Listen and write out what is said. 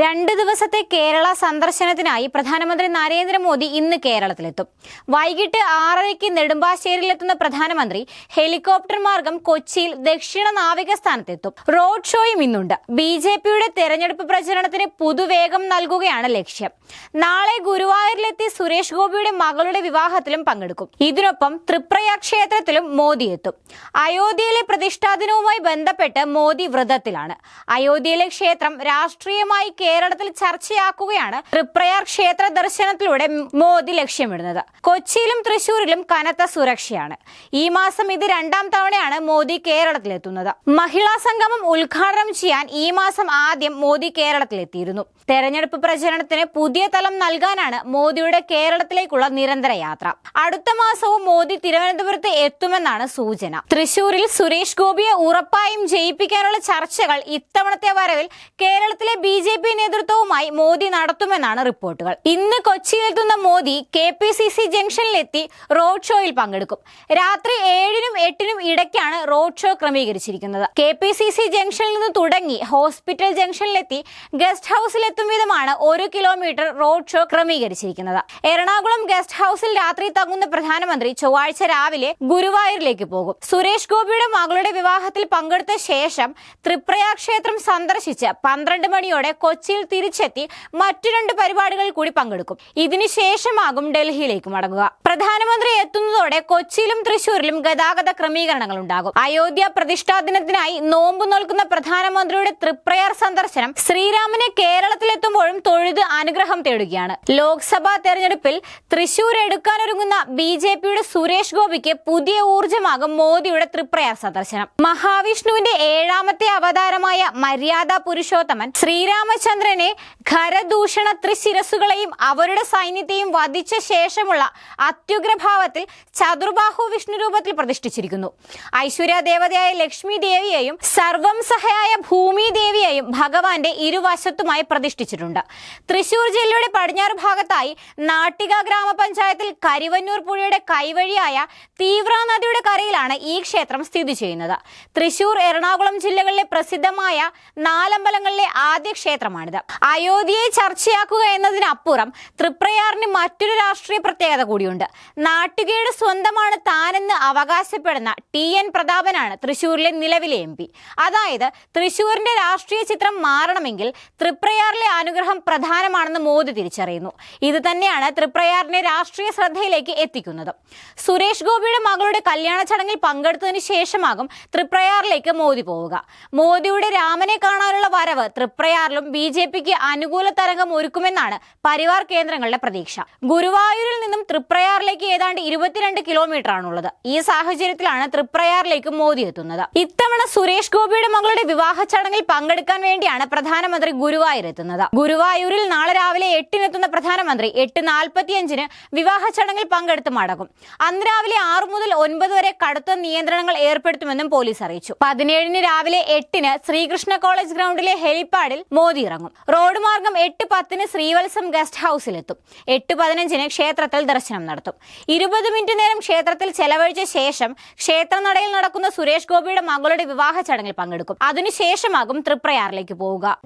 രണ്ട് ദിവസത്തെ കേരള സന്ദർശനത്തിനായി പ്രധാനമന്ത്രി നരേന്ദ്രമോദി ഇന്ന് കേരളത്തിലെത്തും. വൈകിട്ട് ആറരയ്ക്ക് നെടുമ്പാശ്ശേരിയിലെത്തുന്ന പ്രധാനമന്ത്രി ഹെലികോപ്റ്റർ മാർഗം കൊച്ചിയിൽ ദക്ഷിണ നാവികസ്ഥാനത്തെത്തും. റോഡ് ഷോയും ഇന്നുണ്ട്. ബി ജെ പിയുടെ തെരഞ്ഞെടുപ്പ് പ്രചരണത്തിന് പുതുവേഗം നൽകുകയാണ് ലക്ഷ്യം. നാളെ ഗുരുവായൂരിലെത്തി സുരേഷ് ഗോപിയുടെ മകളുടെ വിവാഹത്തിലും പങ്കെടുക്കും. ഇതിനൊപ്പം തൃപ്രയാർ ക്ഷേത്രത്തിലും മോദി എത്തും. അയോധ്യയിലെ പ്രതിഷ്ഠാ ദിനവുമായി ബന്ധപ്പെട്ട് മോദി വ്രതത്തിലാണ്. അയോധ്യയിലെ ക്ഷേത്രം രാഷ്ട്രീയമായി കേരളത്തിൽ ചർച്ചയാക്കുകയാണ് തൃപ്രയാർ ക്ഷേത്ര ദർശനത്തിലൂടെ മോദി ലക്ഷ്യമിടുന്നത്. കൊച്ചിയിലും തൃശൂരിലും കനത്ത സുരക്ഷയാണ്. ഈ മാസം ഇത് രണ്ടാം തവണയാണ് മോദി കേരളത്തിലെത്തുന്നത്. മഹിളാ സംഗമം ഉദ്ഘാടനം ചെയ്യാൻ ഈ മാസം ആദ്യം മോദി കേരളത്തിലെത്തിയിരുന്നു. തെരഞ്ഞെടുപ്പ് പ്രചരണത്തിന് പുതിയ തലം നൽകാനാണ് മോദിയുടെ കേരളത്തിലേക്കുള്ള നിരന്തര യാത്ര. അടുത്ത മാസവും മോദി തിരുവനന്തപുരത്ത് എത്തുമെന്നാണ് സൂചന. തൃശൂരിൽ സുരേഷ് ഗോപിയെ ഉറപ്പായും ജയിപ്പിക്കാനുള്ള ചർച്ചകൾ ഇത്തവണത്തെ വരവിൽ കേരളത്തിലെ ബി ജെ പി നേതൃത്വവുമായി മോദി നടത്തുമെന്നാണ് റിപ്പോർട്ടുകൾ. ഇന്ന് കൊച്ചിയിലെത്തുന്ന Modi K P C C ജംഗ്ഷനിലെത്തി road ഷോയിൽ പങ്കെടുക്കും. രാത്രി ഏഴിനും എട്ടിനും ഇടയ്ക്കാണ് റോഡ് ഷോ ക്രമീകരിച്ചിരിക്കുന്നത്. കെ പി സി സി ജംഗ്ഷനിൽ നിന്ന് തുടങ്ങി ഹോസ്പിറ്റൽ ജംഗ്ഷനിലെത്തി ഗസ്റ്റ് ഹൌസിലെത്തും വിധമാണ് ഒരു കിലോമീറ്റർ റോഡ് ഷോ ക്രമീകരിച്ചിരിക്കുന്നത്. എറണാകുളം ഗസ്റ്റ് ഹൗസിൽ രാത്രി തങ്ങുന്ന പ്രധാനമന്ത്രി ചൊവ്വാഴ്ച രാവിലെ ഗുരുവായൂരിലേക്ക് പോകും. സുരേഷ് ഗോപിയുടെ മകളുടെ വിവാഹത്തിൽ പങ്കെടുത്ത ശേഷം ത്രിപ്രയാ ക്ഷേത്രം സന്ദർശിച്ച് പന്ത്രണ്ട് മണിയോടെ കൊച്ചിയിൽ തിരിച്ചെത്തി മറ്റു രണ്ട് പരിപാടികൾ കൂടി പങ്കെടുക്കും. ഇതിനുശേഷമാകും ഡൽഹിയിലേക്ക് മടങ്ങുക. പ്രധാനമന്ത്രി എത്തുന്നതോടെ കൊച്ചിയിലും തൃശൂരിലും ഗതാഗത ക്രമീകരണങ്ങൾ ഉണ്ടാകും. അയോധ്യ പ്രതിഷ്ഠാ ദിനത്തിനായി നോമ്പ് നോൽക്കുന്ന പ്രധാനമന്ത്രിയുടെ തൃപ്രയർ സന്ദർശനം ശ്രീരാമനെ കേരളത്തിലെത്തുമ്പോഴും തൊഴുത് അനുഗ്രഹം തേടുകയാണ്. ലോക്സഭാ തെരഞ്ഞെടുപ്പിൽ തൃശൂർ എടുക്കാനൊരുങ്ങുന്ന ബി ജെ പിയുടെ സുരേഷ് ഗോപിക്ക് പുതിയ ഊർജമാകും മോദിയുടെ തൃപ്രയർ സന്ദർശനം. മഹാവിഷ്ണുവിന്റെ ഏഴാമത്തെ അവതാരമായ മര്യാദ പുരുഷോത്തമൻ ശ്രീരാമചന്ദ്രനെ ഖരദൂഷണ ത്രിശിരസുകളെയും അവരുടെ സൈന്യത്തെയും വധിച്ച ശേഷമുള്ള അത്യുഗ്രഭാവത്തിൽ ചതുർബാഹു വിഷ്ണു രൂപത്തിൽ പ്രതിഷ്ഠിച്ചിരിക്കുന്നു. ഐശ്വര്യ ദേവതയായ ലക്ഷ്മി ദേവിയെയും സർവം സഹയായ ഭൂമി ദേവിയെയും ഭഗവാന്റെ ഇരുവശത്തുമായി പ്രതിഷ്ഠിച്ചിട്ടുണ്ട്. തൃശൂർ ജില്ലയുടെ പടിഞ്ഞാറ് ഭാഗത്തായി നാട്ടിക ഗ്രാമപഞ്ചായത്തിൽ കരിവന്നൂർ പുഴയുടെ കൈവഴിയായ തീവ്ര നദിയുടെ കരയിലാണ് ഈ ക്ഷേത്രം സ്ഥിതി ചെയ്യുന്നത്. തൃശൂർ എറണാകുളം ജില്ലകളിലെ പ്രസിദ്ധമായ നാലമ്പലങ്ങളിലെ ആദ്യ ക്ഷേത്രമാണിത്. അയോധ്യയെ ചർച്ചയാക്കുക എന്നതിനപ്പുറം തൃപ്രയാറിന് മറ്റൊരു രാഷ്ട്രീയ പ്രത്യേകത കൂടിയുണ്ട്. നാട്ടുകയുടെ സ്വന്തമാണ് താനെന്ന് അവകാശപ്പെടുന്ന ടി എൻ പ്രതാപനാണ് തൃശൂരിലെ നിലവിലെ എം പി. അതായത് തൃശൂരിന്റെ രാഷ്ട്രീയ ചിത്രം മാറണമെങ്കിൽ തൃപ്രയാറിലെ അനുഗ്രഹം പ്രധാനമാണെന്ന് മോദി തിരിച്ചറിയുന്നു. ഇത് തന്നെയാണ് തൃപ്രയാറിനെ രാഷ്ട്രീയ ശ്രദ്ധയിലേക്ക് എത്തിക്കുന്നത്. സുരേഷ് ഗോപിയുടെ മകളുടെ കല്യാണ ചടങ്ങിൽ പങ്കെടുത്തതിന് ശേഷമാകും തൃപ്രയാറിലേക്ക് മോദി പോവുക. മോദിയുടെ രാമനെ കാണാനുള്ള വരവ് തൃപ്രയാറിലും ബി ജെ പിക്ക് അനുകൂല തരംഗം ഒരുക്കുമെന്നാണ് പരിവാർ കേന്ദ്രങ്ങളുടെ പ്രതീക്ഷ. ഗുരുവായൂരിൽ നിന്നും തൃപ്രയാറിലേക്ക് ഏതാണ്ട് ഇരുപത്തിരണ്ട് കിലോമീറ്റർ ആണുള്ളത് ഈ സാഹചര്യത്തിലാണ് തൃപ്രയാറിലേക്ക് മോദി എത്തുന്നത്. ഇത്തവണ സുരേഷ് ഗോപിയുടെ മകളുടെ വിവാഹ ചടങ്ങിൽ പങ്കെടുക്കാൻ വേണ്ടിയാണ് പ്രധാനമന്ത്രി ഗുരുവായൂർ എത്തുന്നത്. ഗുരുവായൂരിൽ നാളെ രാവിലെ എട്ടിനെത്തുന്ന പ്രധാനമന്ത്രി എട്ട് നാൽപ്പത്തിയഞ്ചിന് വിവാഹ ചടങ്ങിൽ പങ്കെടുത്ത് മടങ്ങും. അന്ന് രാവിലെ ആറു മുതൽ ഒൻപത് വരെ കടുത്ത നിയന്ത്രണങ്ങൾ ഏർപ്പെടുത്തുമെന്നും പോലീസ് അറിയിച്ചു. പതിനേഴിന് രാവിലെ എട്ടിന് ശ്രീകൃഷ്ണ കോളേജ് ഗ്രൗണ്ടിലെ ഹെലിപ്പാഡിൽ മോദി ഇറങ്ങും. റോഡ് മാർഗം എട്ട് പത്തിന് ശ്രീവത്സം ഗസ്റ്റ് ഹൗസിലെത്തും. എട്ട് പതിനഞ്ചിന് ക്ഷേത്രത്തിൽ ദർശനം നടത്തും. ഇരുപത് മിനിറ്റ് നേരം ക്ഷേത്രത്തിൽ ചെലവഴിച്ച ശേഷം ക്ഷേത്രനടയിൽ നടക്കുന്ന സുരേഷ് ഗോപിയുടെ മകളുടെ വിവാഹ ചടങ്ങിൽ പങ്കെടുക്കും. അതിനുശേഷമാകും തൃപ്രയാറിലേക്ക് പോവുക.